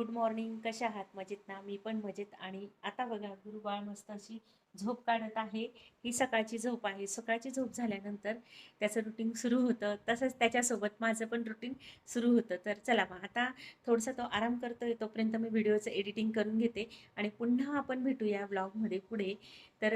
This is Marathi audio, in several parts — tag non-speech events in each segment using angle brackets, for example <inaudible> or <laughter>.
गुड मॉर्निंग कशा आहात? मजेत ना? मी पण मजेत आणि आता बघा गुरुबाळ मस्त अशी झोप काढत आहे. ही सकाळची झोप आहे. सकाळची झोप झाल्यानंतर त्याचं रुटीन सुरू होतं. तसंच त्याच्यासोबत माझं पण रुटीन सुरू होतं. तर चला मग आता थोडंसं तो आराम करतोय. तोपर्यंत मी व्हिडिओचं एडिटिंग करून घेते आणि पुन्हा आपण भेटूया ब्लॉगमध्ये पुढे. तर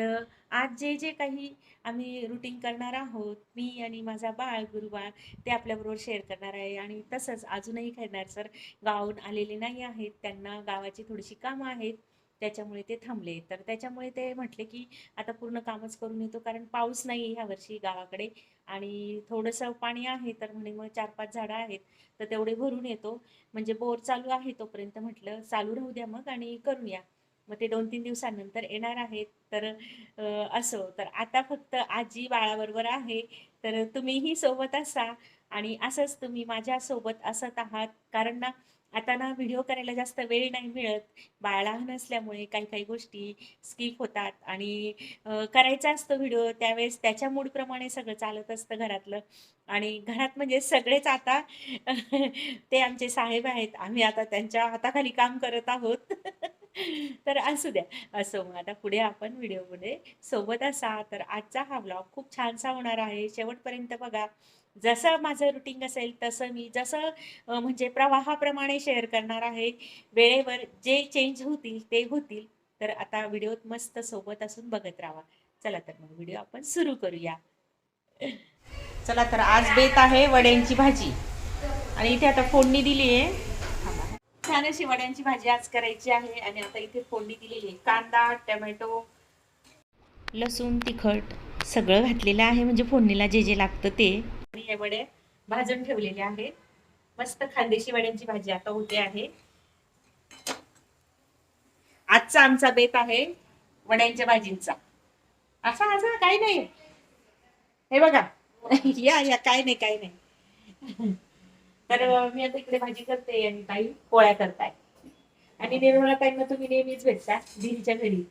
आज जे जे काही आम्ही रुटीन करणार आहोत मी आणि माझा बाळ गुरुबाळ ते आपल्याबरोबर शेअर करणार आहे. आणि तसंच अजूनही करणार सर गाऊन आलेले नाही आहेत त्यांना गावाची थोडीशी कामं आहेत त्याच्यामुळे ते थांबले. तर त्याच्यामुळे ते म्हटले की आता पूर्ण कामच करून येतो कारण पाऊस नाही ह्या वर्षी गावाकडे आणि थोडंसं पाणी आहे तर म्हणे मग चार पाच झाडं आहेत तर तेवढे भरून येतो. म्हणजे बोर चालू आहे तोपर्यंत म्हटलं चालू राहू द्या मग आणि करूया. मग ते दोन तीन दिवसानंतर येणार आहेत. तर असं असो. तर आता फक्त आजी बाळाबरोबर आहे तर तुम्हीही सोबत असा आणि असंच तुम्ही माझ्यासोबत असत आहात. कारण ना आता ना व्हिडिओ करायला जास्त वेळ नाही मिळत. बाळ लहान असल्यामुळे काही काही गोष्टी स्किप होतात आणि करायचा असतो व्हिडिओ त्यावेळेस त्याच्या मूडप्रमाणे सगळं चालत असतं घरातलं. आणि घरात म्हणजे सगळेच आता <laughs> ते आमचे साहेब आहेत. आम्ही आता त्यांच्या हाताखाली काम करत आहोत. <laughs> <laughs> तर असू द्या. असो मग आता पुढे आपण व्हिडिओमध्ये सोबत असा. तर आजचा हा ब्लॉग खूप छानसा होणार आहे. शेवटपर्यंत बघा. जसं माझं रुटीन असेल तसं मी जसं म्हणजे प्रवाहाप्रमाणे शेअर करणार आहे. वेळेवर जे चेंज होतील ते होतील. तर आता व्हिडिओत मस्त सोबत असून बघत राहा. चला तर मग व्हिडिओ आपण सुरू करूया. <laughs> चला तर आज बेत आहे वड्यांची भाजी. आणि इथे आता फोडणी दिली आहे छान अशी वड्यांची भाजी आज करायची आहे आणि आता इथे फोडणी दिलेली आहे. कांदा टमॅटो लसूण तिखट सगळं घातलेलं आहे. म्हणजे फोडणीला जे जे लागतं ते. हे वडे भाजून ठेवलेले आहेत मस्त खानदेशी वड्यांची भाजी आता होते आहे. आजचा आमचा बेत आहे वड्यांच्या भाजींचा. असा असा काही नाही. हे बघा. <laughs> या या काय नाही काय नाही. तर मी आता इकडे भाजी करते आणि ताई पोळ्या करताय. आणि निर्मला ताईंना तुम्ही नेहमीच भेटता दिदीच्या घरी.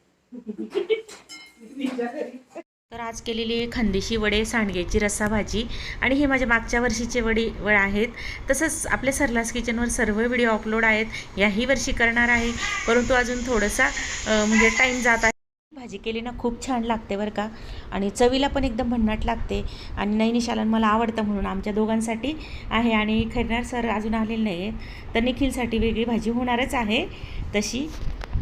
तर आज केलेली आहे खानदेशी वडे सांडग्याची रस्सा भाजी आणि हे माझ्या मागच्या वर्षीचे वडी वड आहेत. तसंच आपल्या सरलास किचनवर सर्व व्हिडिओ अपलोड आहेत. याही वर्षी करणार आहे. परंतु अजून थोडंसा म्हणजे टाईम जात आहे. भाजी केली ना खूप छान लागते बरं का. आणि चवीला पण एकदम भन्नाट लागते. आणि नैनी शालन मला आवडतं म्हणून आमच्या दोघांसाठी आहे आणि खैरनार सर अजून आलेले नाही आहेत तर निखिलसाठी वेगळी भाजी होणारच आहे तशी.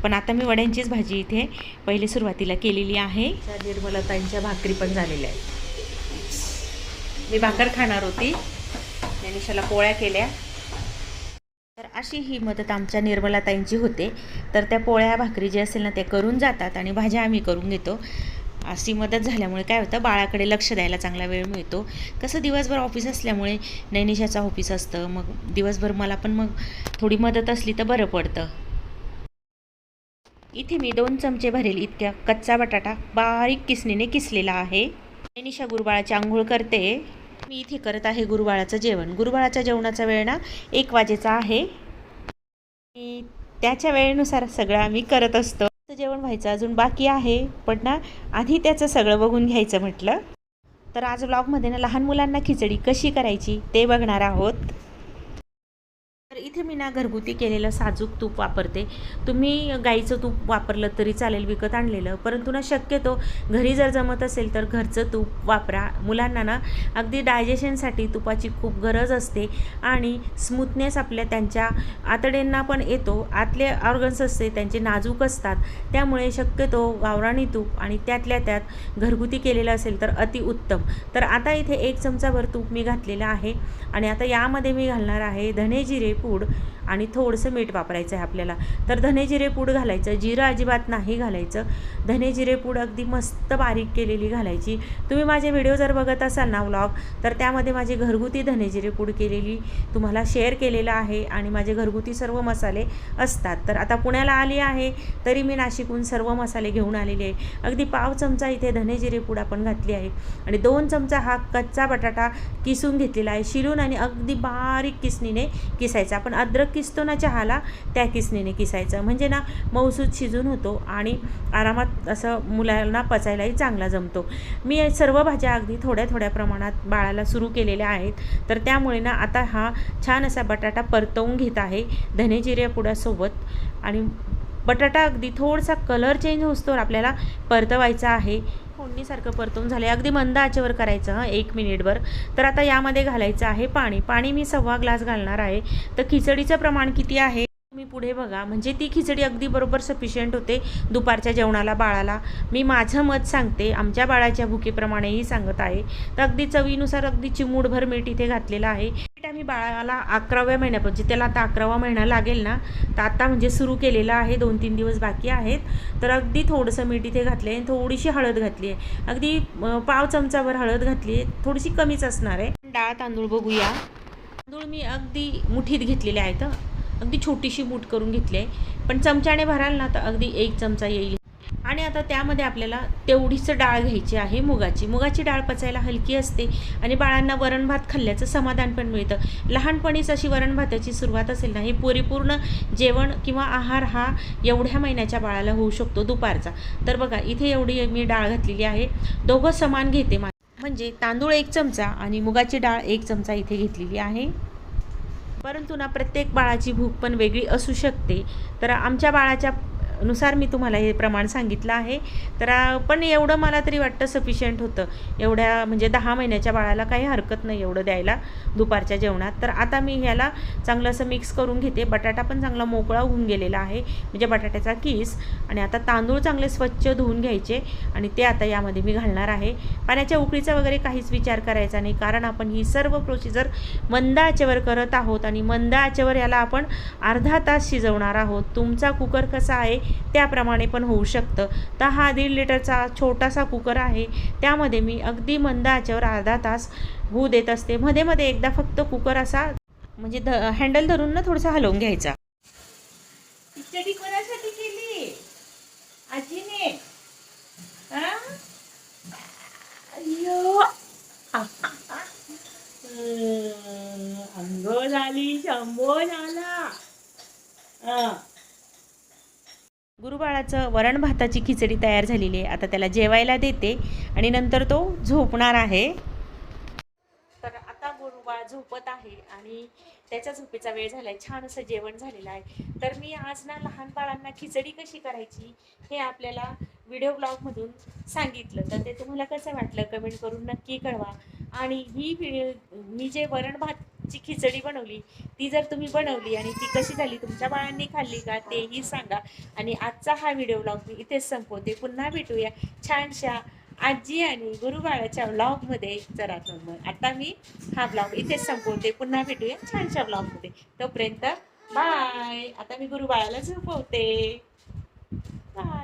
पण आता मी वड्यांचीच भाजी इथे पहिले सुरुवातीला केलेली आहे. निर्मलतांच्या भाकरी पण झालेल्या आहेत. मी भाकर खाणार होती. नैनिशाला पोळ्या केल्या. अशी ही मदत आमच्या निर्मलाताईंची होते. तर त्या पोळ्या भाकरी जे असेल ना त्या करून जातात आणि भाज्या आम्ही करून घेतो. अशी मदत झाल्यामुळे काय होतं बाळाकडे लक्ष द्यायला चांगला वेळ मिळतो. कसं दिवसभर ऑफिस असल्यामुळे नैनिशाचं ऑफिस असतं मग दिवसभर मला पण मग थोडी मदत असली तर बरं पडतं. इथे मी दोन चमचे भरेल इतक्या कच्चा बटाटा. बारीक किसणीने किसलेला आहे. नैनिशा गुरुबाळाची आंघोळ करते. मी इथे करत आहे गुरुबाळाचं जेवण. गुरुबाळाच्या जेवणाचा वेळ ना एक वाजेचा आहे. आणि त्याच्या वेळेनुसार सगळं आम्ही करत असतो. जेवण व्हायचं अजून बाकी आहे पण ना आधी त्याचं सगळं बघून घ्यायचं म्हटलं. तर आज ब्लॉगमध्ये ना लहान मुलांना खिचडी कशी करायची ते बघणार आहोत. इथे मी ना घरगुती केलेलं साजूक तूप वापरते. तुम्ही गाईचं तूप वापरलं तरी चालेल विकत आणलेलं. परंतु ना शक्यतो घरी जर जमत असेल तर घरचं तूप वापरा. मुलांना ना अगदी डायजेशनसाठी तुपाची खूप गरज असते आणि स्मूथनेस आपल्या त्यांच्या आतड्यांना पण येतो. आतले ऑर्गन्स असते त्यांचे नाजूक असतात. त्यामुळे शक्यतो गावराणी तूप आणि त्यातल्या त्यात घरगुती केलेलं असेल तर अतिउत्तम तर आता इथे एक चमचाभर तूप मी घातलेलं आहे आणि आता यामध्ये मी घालणार आहे धने जिरे पूड. आणि थोडंसं मीठ वापरायचं आहे आपल्याला. तर धने जिरे पूड घालायचं जिरं अजिबात नाही घालायचं. धने जिरे पूड अगदी मस्त बारीक केलेली घालायची. तुम्ही माझे व्हिडिओ जर बघत असाल ना व्लॉग तर त्यामध्ये माझी घरगुती धने जिरे पूड केलेली तुम्हाला शेअर केलेलं आहे आणि माझे घरगुती सर्व मसाले असतात. तर आता पुण्याला आली आहे तरी मी नाशिकहून सर्व मसाले घेऊन आलेले आहे. अगदी पाव चमचा इथे धने जिरे पूड आपण घातली आहे. आणि दोन चमचा हा कच्चा बटाटा किसून घेतलेला आहे. शिलून आणि अगदी बारीक किसणीने किसायचा. आपण आपण अद्रक किसतो ना चहाला त्या किसणीने किसायचं. म्हणजे ना मऊसूद शिजून होतो आणि आरामात असं मुलांना पचायलाही चांगला जमतो. मी सर्व भाज्या अगदी थोड्या थोड्या प्रमाणात बाळाला सुरू केलेल्या आहेत. तर त्यामुळे ना आता हा छान असा बटाटा परतवून घेत आहे धने जिरे पुडासोबत. आणि बटाटा अगदी थोडासा कलर चेंज होतो आपल्याला परतवायचा आहे. फोडणीसारखं परतून झालं अगदी मंद आचेवर करायचं हं एक मिनिटभर. तर आता यामध्ये घालायचं आहे पाणी. पाणी मी सव्वा ग्लास घालणार आहे. तर खिचडीचं प्रमाण किती आहे? तुम्ही पुढे बघा. म्हणजे ती खिचडी अगदी बरोबर सफिशियंट होते दुपारच्या जेवणाला बाळाला. मी माझं मत सांगते. आमच्या बाळाच्या भुकीप्रमाणेही सांगत आहे. तर अगदी चवीनुसार अगदी चिमूटभर मीठ इथे घातलेलं आहे. आम्ही बाळाला अकराव्या महिन्यापासून त्याला आता अकरावा महिना लागेल ना तर आता म्हणजे सुरू केलेलं आहे दोन तीन दिवस बाकी आहेत. तर अगदी थोडंसं मीठ इथे घातलं आहे थोडीशी हळद घातली आहे अगदी पाव चमचावर हळद घातली आहे थोडीशी कमीच असणार आहे. डाळ तांदूळ बघूया. तांदूळ मी अगदी मुठीत घेतलेले आहेत अगदी छोटीशी मूठ करून घेतली आहे पण चमच्याने भराल ना तर अगदी एक चमचा येईल. आणि आता त्यामध्ये आपल्याला तेवढीच डाळ घ्यायची आहे मुगाची. मुगाची डाळ पचायला हलकी असते आणि बाळांना वरण भात खाल्ल्याचं समाधान पण मिळतं. लहानपणीच अशी वरण भाताची सुरुवात असेल ना हे परिपूर्ण जेवण किंवा आहार हा एवढ्या महिन्याच्या बाळाला होऊ शकतो दुपारचा. तर बघा इथे एवढी मी डाळ घातलेली आहे. दोघं समान घेते मा म्हणजे तांदूळ एक चमचा आणि मुगाची डाळ एक चमचा इथे घेतलेली आहे. परंतु ना प्रत्येक बाळाची भूक पण वेगळी असू शकते. तर आमच्या बाळाच्या नुसार मी तुम्हाला हे प्रमाण सांगितलं आहे. तर पण एवढं मला तरी वाटतं सफिशियंट होतं. एवढ्या म्हणजे दहा महिन्याच्या बाळाला काही हरकत नाही एवढं द्यायला दुपारच्या जेवणात. तर आता मी ह्याला चांगलं असं मिक्स करून घेते. बटाटा पण चांगला मोकळा होऊन गेलेला आहे. म्हणजे बटाट्याचा किस आणि आता तांदूळ चांगले स्वच्छ धुवून घ्यायचे आणि ते आता यामध्ये मी घालणार आहे. पाण्याच्या उकळीचा वगैरे काहीच विचार करायचा नाही. कारण आपण ही सर्व प्रोसिजर मंद आचेवर करत आहोत आणि मंद आचेवर याला आपण अर्धा तास शिजवणार आहोत. तुमचा कुकर कसा आहे? त्याप्रमाणे पण होऊ शकतं. तर हा दीड लिटरचा छोटासा कुकर आहे. त्यामध्ये मी अगदी मंद आचेवर अर्धा तास होऊ देत असते. मध्ये मध्ये एकदा फक्त कुकर असा म्हणजे ध हँडल धरून ना थोडासा हलवून घ्यायचा. खिचडी कोणासाठी केली? आजीने? हा? झाली शंभो झाला. हा. गुरुबाळाचं वरण भाताची खिचडी तयार झालेली आहे. आता त्याला जेवायला देते आणि नंतर तो झोपणार आहे. तर आता गुरुबाळ झोपत आहे आणि त्याच्या झोपेचा वेळ झालाय. छान असं जेवण झालेलं आहे. तर मी आज ना लहान बाळांना खिचडी कशी करायची हे आपल्याला व्हिडिओ ब्लॉगमधून सांगितलं. तर ते तुम्हाला कसं वाटलं कमेंट करून नक्की कळवा. आणि ही व्हिडिओ मी जे वरण ची खिचडी बनवली. ती जर तुम्ही बनवली आणि ती कशी झाली तुमच्या बाळांनी खाल्ली का तेही सांगा. आणि आजचा हा व्हिडिओ ब्लॉग मी इथेच संपवते. पुन्हा भेटूया छानशा आजी आणि गुरुबाळाच्या ब्लॉगमध्ये जरा मग आता मी हा ब्लॉग इथेच संपवते. पुन्हा भेटूया छानशा ब्लॉगमध्ये तोपर्यंत बाय आता मी गुरुबाळाला झोपवते. बाय